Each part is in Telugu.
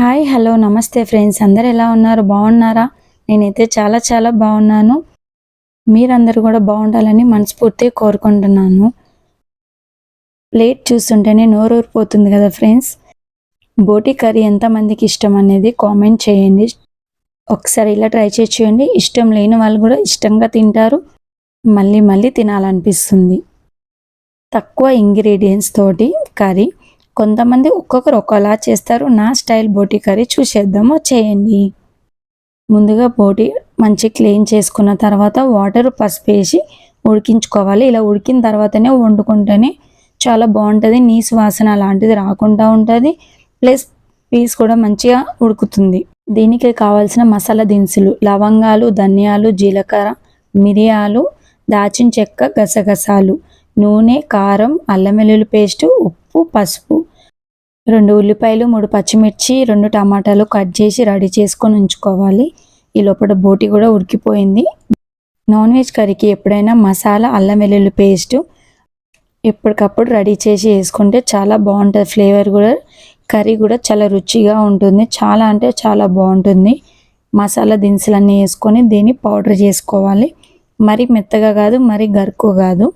హాయ్ హలో నమస్తే ఫ్రెండ్స్. అందరు ఎలా ఉన్నారు? బాగున్నారా? నేనైతే చాలా చాలా బాగున్నాను. మీరందరూ కూడా బాగుండాలని మనస్ఫూర్తిగా కోరుకుంటున్నాను. ప్లేట్ చూస్తుంటేనే నోరూరిపోతుంది కదా ఫ్రెండ్స్. బోటి కర్రీ ఎంతమందికి ఇష్టం అనేది కామెంట్ చేయండి. ఒకసారి ఇలా ట్రై చేసి చూడండి. ఇష్టం లేని వాళ్ళు కూడా ఇష్టంగా తింటారు. మళ్ళీ మళ్ళీ తినాలనిపిస్తుంది. తక్కువ ఇంగ్రీడియంట్స్ తోటి కర్రీ. కొంతమంది ఒక్కొక్కరు ఒకలా చేస్తారు. నా స్టైల్ బోటి కర్రీ చూసేద్దామో చేయండి. ముందుగా బోటి మంచి క్లీన్ చేసుకున్న తర్వాత వాటర్ పసుపు వేసి ఉడికించుకోవాలి. ఇలా ఉడికిన తర్వాతనే వండుకుంటేనే చాలా బాగుంటుంది. నీసు వాసన లాంటిది రాకుండా ఉంటుంది. ప్లస్ పీస్ కూడా మంచిగా ఉడుకుతుంది. దీనికి కావాల్సిన మసాలా దినుసులు లవంగాలు ధనియాలు జీలకర్ర మిరియాలు దాచిన చెక్క గసగసాలు నూనె కారం అల్లం వెల్లుల్లి పేస్టు ఉప్పు పసుపు రెండు ఉల్లిపాయలు మూడు పచ్చిమిర్చి రెండు టమాటాలు కట్ చేసి రెడీ చేసుకొని ఉంచుకోవాలి. ఈ లోపల బోటి కూడా ఉడికిపోయింది. నాన్ వెజ్ కర్రీకి ఎప్పుడైనా మసాలా అల్లం వెల్లుల్లి పేస్ట్ ఎప్పటికప్పుడు రెడీ చేసి వేసుకుంటే చాలా బాగుంటుంది. ఫ్లేవర్ కూడా కర్రీ కూడా చాలా రుచిగా ఉంటుంది. చాలా అంటే చాలా బాగుంటుంది. మసాలా దినుసులన్నీ వేసుకొని దీన్ని పౌడర్ చేసుకోవాలి. మరి మెత్తగా కాదు మరి గరుకు కాదు.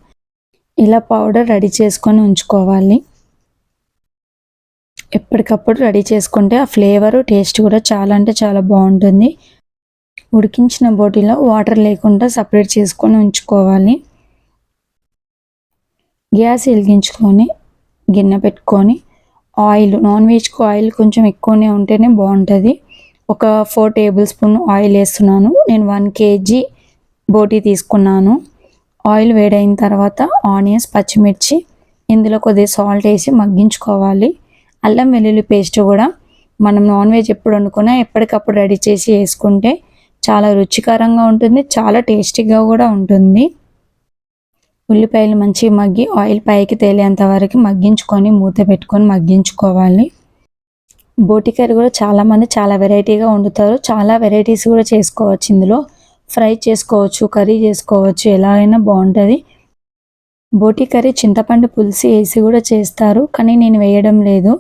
ఇలా పౌడర్ రెడీ చేసుకొని ఉంచుకోవాలి. ఎప్పటికప్పుడు రెడీ చేసుకుంటే ఆ ఫ్లేవరు టేస్ట్ కూడా చాలా అంటే చాలా బాగుంటుంది. ఉడికించిన బోటీలో వాటర్ లేకుండా సపరేట్ చేసుకొని ఉంచుకోవాలి. గ్యాస్ వెలిగించుకొని గిన్నె పెట్టుకొని ఆయిల్ నాన్ వెజ్కి ఆయిల్ కొంచెం ఎక్కువనే ఉంటేనే బాగుంటుంది. ఒక ఫోర్ టేబుల్ స్పూన్ ఆయిల్ వేస్తున్నాను. నేను వన్ కేజీ బోటీ తీసుకున్నాను. ఆయిల్ వేడైన తర్వాత ఆనియన్స్ పచ్చిమిర్చి ఇందులో కొద్దిగా సాల్ట్ వేసి మగ్గించుకోవాలి. అల్లం వెల్లుల్లి పేస్ట్ కూడా మనం నాన్ వెజ్ ఎప్పుడు వండుకున్నా ఎప్పటికప్పుడు రెడీ చేసి వేసుకుంటే చాలా రుచికరంగా ఉంటుంది చాలా టేస్టీగా కూడా ఉంటుంది. ఉల్లిపాయలు మంచి మగ్గి ఆయిల్ పైకి తేలేంత వరకు మగ్గించుకొని మూత పెట్టుకొని మగ్గించుకోవాలి. బోటి కర్రీ కూడా చాలామంది చాలా వెరైటీగా వండుతారు చాలా వెరైటీస్ కూడా చేసుకోవచ్చు ఇందులో. ఫ్రై చేసుకోవచ్చు కర్రీ చేసుకోవచ్చు ఎలా అయినా బాగుంటుంది. బోటి కర్రీ చింతపండు పులిసి వేసి కూడా చేస్తారు కానీ నేను వేయడం లేదు.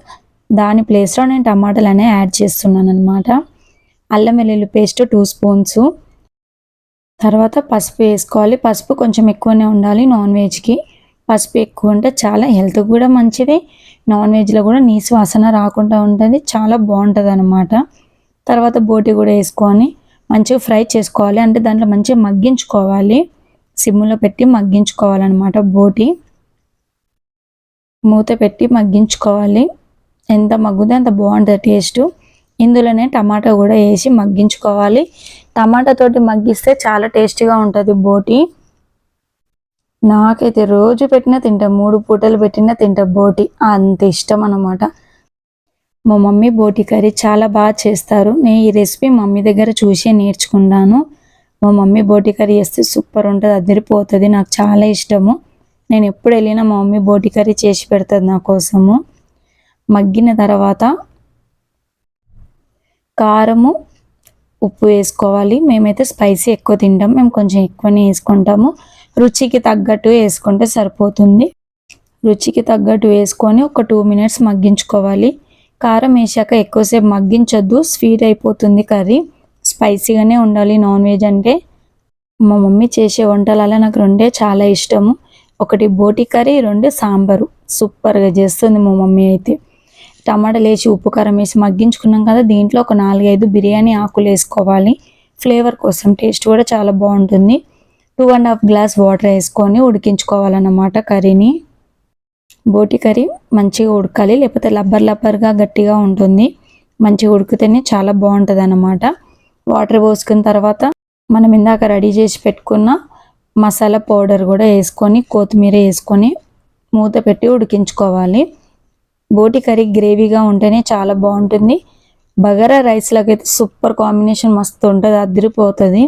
దాని ప్లేస్లో నేను టమాటాలు అనేవి యాడ్ చేస్తున్నాను అనమాట అల్లం వెల్లుల్లి పేస్ట్ టూ స్పూన్స్. తర్వాత పసుపు వేసుకోవాలి. పసుపు కొంచెం ఎక్కువనే ఉండాలి నాన్ వెజ్కి. పసుపు ఎక్కువ ఉంటే చాలా హెల్త్కి కూడా మంచిది. నాన్ వెజ్లో కూడా నీసు వాసన రాకుండా ఉంటుంది. చాలా బాగుంటుంది అనమాట తర్వాత బోటి కూడా వేసుకొని మంచిగా ఫ్రై చేసుకోవాలి. అంటే దాంట్లో మంచిగా మగ్గించుకోవాలి. సిమ్లో పెట్టి మగ్గించుకోవాలన్నమాట బోటి. మూత పెట్టి మగ్గించుకోవాలి. ఎంత మగ్గుతే అంత బాగుంటుంది టేస్ట్. ఇందులోనే టమాటా కూడా వేసి మగ్గించుకోవాలి. టమాటా తోటి మగ్గిస్తే చాలా టేస్టీగా ఉంటుంది బోటి. నాకైతే రోజు పెట్టినా తింటా మూడు పూటలు పెట్టినా తింటా బోటి. అంత ఇష్టం అనమాట మా మమ్మీ బోటి కర్రీ చాలా బాగా చేస్తారు. నేను ఈ రెసిపీ మమ్మీ దగ్గర చూసి నేర్చుకున్నాను. మా మమ్మీ బోటి కర్రీ చేస్తే సూపర్ ఉంటుంది అదిరిపోతుంది నాకు చాలా ఇష్టము. నేను ఎప్పుడు వెళ్ళినా మా మమ్మీ బోటి కర్రీ చేసి పెడుతుంది నా కోసము. మగ్గిన తర్వాత కారము ఉప్పు వేసుకోవాలి. మేమైతే స్పైసీ ఎక్కువ తింటాం. మేము కొంచెం ఎక్కువనే వేసుకుంటాము. రుచికి తగ్గట్టు వేసుకుంటే సరిపోతుంది. రుచికి తగ్గట్టు వేసుకొని ఒక టూ మినిట్స్ మగ్గించుకోవాలి. కారం వేసాక ఎక్కువసేపు మగ్గించొద్దు. స్వీట్ అయిపోతుంది కర్రీ. స్పైసీగానే ఉండాలి నాన్ వెజ్ అంటే. మా మమ్మీ చేసే వంటలలో నాకు రెండే చాలా ఇష్టము. ఒకటి బోటి కర్రీ రెండు సాంబారు. సూపర్గా చేస్తుంది మా మమ్మీ అయితే. టమాటాలు వేసి ఉప్పు కారం వేసి మగ్గించుకున్నాం కదా దీంట్లో ఒక నాలుగైదు బిర్యానీ ఆకులు వేసుకోవాలి. ఫ్లేవర్ కోసం టేస్ట్ కూడా చాలా బాగుంటుంది. Two and half glass water వేసుకొని ఉడికించుకోవాలన్నమాట కర్రీని. బోటి కర్రీ మంచిగా ఉడకాలి లేకపోతే లబ్బర్ లబ్బర్గా గట్టిగా ఉంటుంది. మంచిగా ఉడికితేనే చాలా బాగుంటుంది అన్నమాట వాటర్ పోసుకున్న తర్వాత మనం ఇందాక రెడీ చేసి పెట్టుకున్న మసాలా పౌడర్ కూడా వేసుకొని కొత్తిమీర వేసుకొని మూత పెట్టి ఉడికించుకోవాలి. బోటి కర్రీ గ్రేవీగా ఉంటేనే చాలా బాగుంటుంది. బగారా రైస్లోకి అయితే సూపర్ కాంబినేషన్ మస్తు ఉంటుంది అదిరిపోతుంది.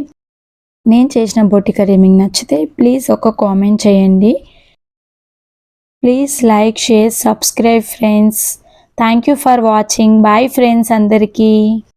నేను చేసిన బోటి కర్రీ మీకు నచ్చితే ప్లీజ్ ఒక కామెంట్ చేయండి. Please like share subscribe friends. Thank you for watching. Bye friends అందరికీ.